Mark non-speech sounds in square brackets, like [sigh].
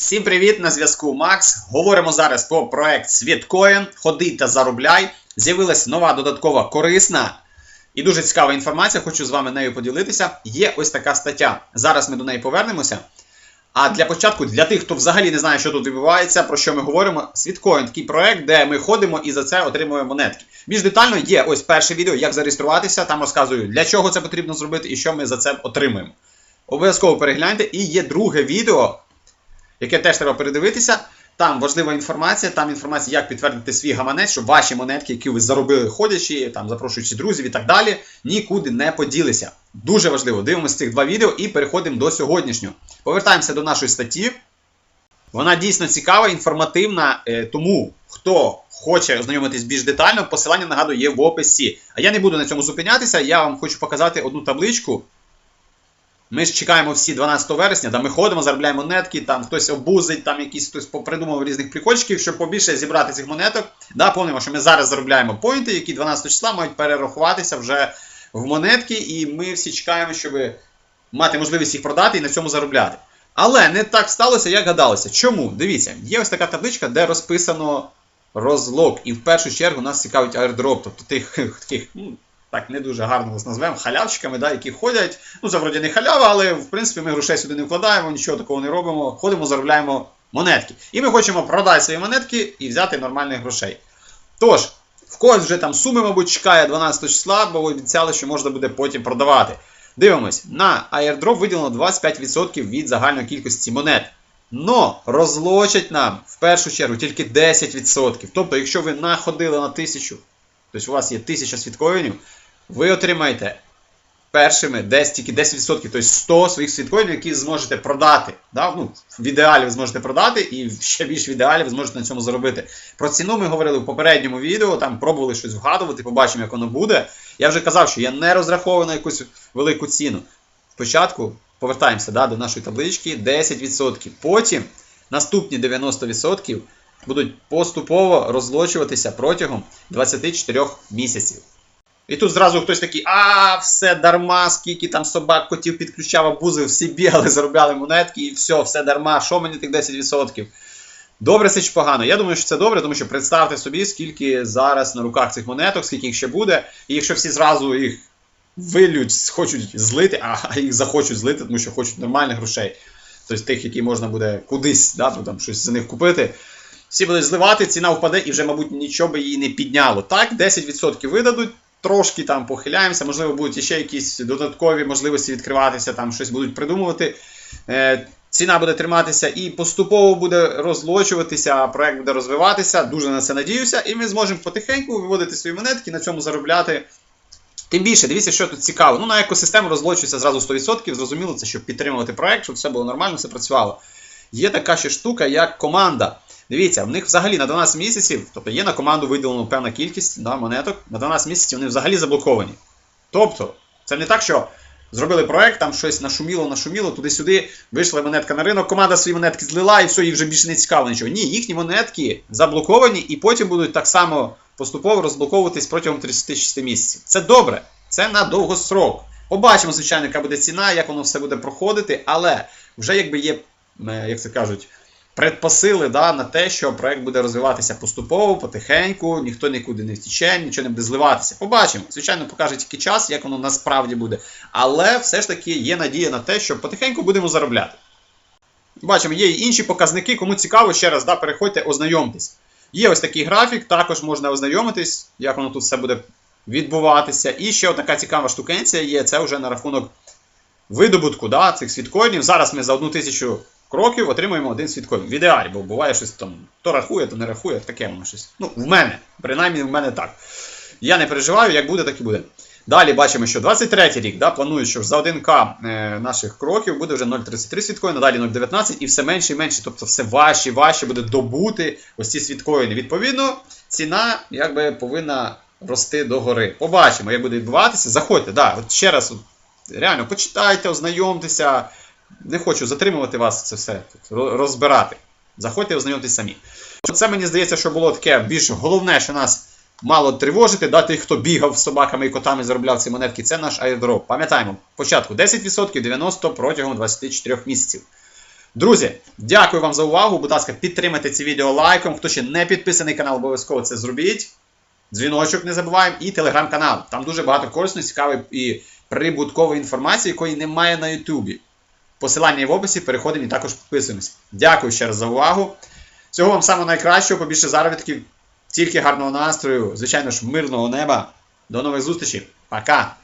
Всім привіт! На зв'язку Макс. Говоримо зараз про проект Світкоін. Ходи та заробляй. З'явилась нова додаткова корисна і дуже цікава інформація. Хочу з вами нею поділитися. Є ось така стаття. Зараз ми до неї повернемося. А для початку, для тих, хто взагалі не знає, що тут відбувається, про що ми говоримо, Світкоін такий проект, де ми ходимо і за це отримуємо монетки. Більш детально є ось перше відео, як зареєструватися. Там розказую, для чого це потрібно зробити і що ми за це отримуємо. Обов'язково перегляньте. І є друге відео, яке теж треба передивитися. Там важлива інформація, там інформація, як підтвердити свій гаманець, щоб ваші монетки, які ви заробили ходячи, там запрошуючи друзів і так далі, нікуди не поділися. Дуже важливо. Дивимося цих два відео і переходимо до сьогоднішнього. Повертаємося до нашої статті. Вона дійсно цікава, інформативна, е, тому хто хоче ознайомитись більш детально, посилання нагадую є в описі. А я не буду на цьому зупинятися, я вам хочу показати одну табличку. Ми ж чекаємо всі 12 вересня, да ми ходимо, заробляємо монетки, там хтось обузить, там якісь хтось попридумав різних прикольчиків, щоб побільше зібрати цих монеток. Да, Помнимо, що ми зараз заробляємо поінти, які 12 числа мають перерахуватися вже в монетки, і ми всі чекаємо, щоб мати можливість їх продати і на цьому заробляти. Але не так сталося, як гадалося. Чому? Дивіться, є ось така табличка, де розписано розлог. І в першу чергу нас цікавить аірдроп, тобто тих [laughs] таких. ну, так не дуже гарно нас назвемо, халявчиками, да, які ходять. Ну, це вроді не халява, але в принципі ми грошей сюди не вкладаємо, нічого такого не робимо. Ходимо, заробляємо монетки. І ми хочемо продати свої монетки і взяти нормальних грошей. Тож, в когось вже там суми, мабуть, чекає 12 числа, бо ви обіцяли, що можна буде потім продавати. Дивимось, на airdrop виділено 25% від загальної кількості монет. Но розлочать нам в першу чергу тільки 10%. Тобто, якщо ви находили на 1000, тобто у вас є 1000 світкоїнів, ви отримаєте першими десь тільки 10%, тобто 100 своїх світкоїнів, які зможете продати. Да? Ну, в ідеалі ви зможете продати, і ще більш в ідеалі ви зможете на цьому заробити. Про ціну ми говорили в попередньому відео, там пробували щось вгадувати, побачимо, як воно буде. Я вже казав, що я не розраховую на якусь велику ціну. Спочатку повертаємося да, до нашої таблички 10%. Потім наступні 90% будуть поступово розлочуватися протягом 24 місяців. І тут зразу хтось такий, а, все дарма, скільки там собак, котів підключав, абузив, всі бігали, [laughs] заробляли монетки, і все, все дарма, що мені тих 10%? Добре це чи погано? Я думаю, що це добре, тому що представте собі, скільки зараз на руках цих монеток, скільки їх ще буде, і якщо всі зразу їх вилють, хочуть злити, а їх захочуть злити, тому що хочуть нормальних грошей, тобто тих, які можна буде кудись, да, там щось за них купити. Всі будуть зливати, ціна впаде і вже, мабуть, нічого би її не підняло. Так, 10% видадуть, трошки там похиляємося, можливо, будуть ще якісь додаткові можливості відкриватися, там щось будуть придумувати. Е, ціна буде триматися і поступово буде розлочуватися, проект буде розвиватися. Дуже на це надіюся, і ми зможемо потихеньку виводити свої монетки, на цьому заробляти. Тим більше, дивіться, що тут цікаво. Ну, на екосистему розлочується зразу 100%. Зрозуміло, це щоб підтримувати проект, щоб все було нормально, все працювало. Є така ще штука, як команда. Дивіться, в них взагалі на 12 місяців, тобто є на команду виділено певна кількість да, монеток, на 12 місяців вони взагалі заблоковані. Тобто, це не так, що зробили проект, там щось нашуміло, нашуміло, туди-сюди, вийшла монетка на ринок, команда свої монетки злила і все, їй вже більше не цікаво нічого. Ні, їхні монетки заблоковані і потім будуть так само поступово розблоковуватись протягом 36 місяців. Це добре, це на довгострок. Побачимо, звичайно, яка буде ціна, як воно все буде проходити, але вже якби є, як це кажуть, предпосили да, на те, що проект буде розвиватися поступово, потихеньку, ніхто нікуди не втіче, нічого не буде зливатися. Побачимо. Звичайно, покаже тільки час, як воно насправді буде. Але все ж таки є надія на те, що потихеньку будемо заробляти. Бачимо, є і інші показники. Кому цікаво, ще раз да, переходьте, ознайомтесь. Є ось такий графік, також можна ознайомитись, як воно тут все буде відбуватися. І ще така цікава штукенція є, це вже на рахунок видобутку да, цих світкоїнів. Зараз ми за одну тисячу кроків отримуємо один світкоін. В ідеалі, бо буває щось там то рахує, то не рахує, таке воно щось. Ну, в мене, принаймні в мене так. Я не переживаю, як буде, так і буде. Далі бачимо, що 23-й рік да, планують, що за 1К е, наших кроків буде вже 0,33 світкоїна, далі 0,19 і все менше і менше. Тобто все важче і важче буде добути ось ці світкоїни. Відповідно, ціна якби повинна рости догори. Побачимо, як буде відбуватися. Заходьте, да, от ще раз, от, реально, почитайте, ознайомтеся. Не хочу затримувати вас це все тут, розбирати. Заходьте ознайомтесь самі. Це мені здається, що було таке більш головне, що нас мало тривожити, да, тих, хто бігав з собаками і котами, заробляв ці монетки, це наш аірдроп. Пам'ятаємо, початку 10%, 90% протягом 24 місяців. Друзі, дякую вам за увагу. Будь ласка, підтримайте це відео лайком. Хто ще не підписаний канал, обов'язково це зробіть. Дзвіночок не забуваємо і телеграм-канал. Там дуже багато корисної, цікавої і прибуткової інформації, якої немає на Ютубі. Посилання в описі, переходимо і також підписуємось. Дякую ще раз за увагу. Всього вам самого найкращого, побільше заробітків, тільки гарного настрою, звичайно ж, мирного неба. До нових зустрічей. Пока!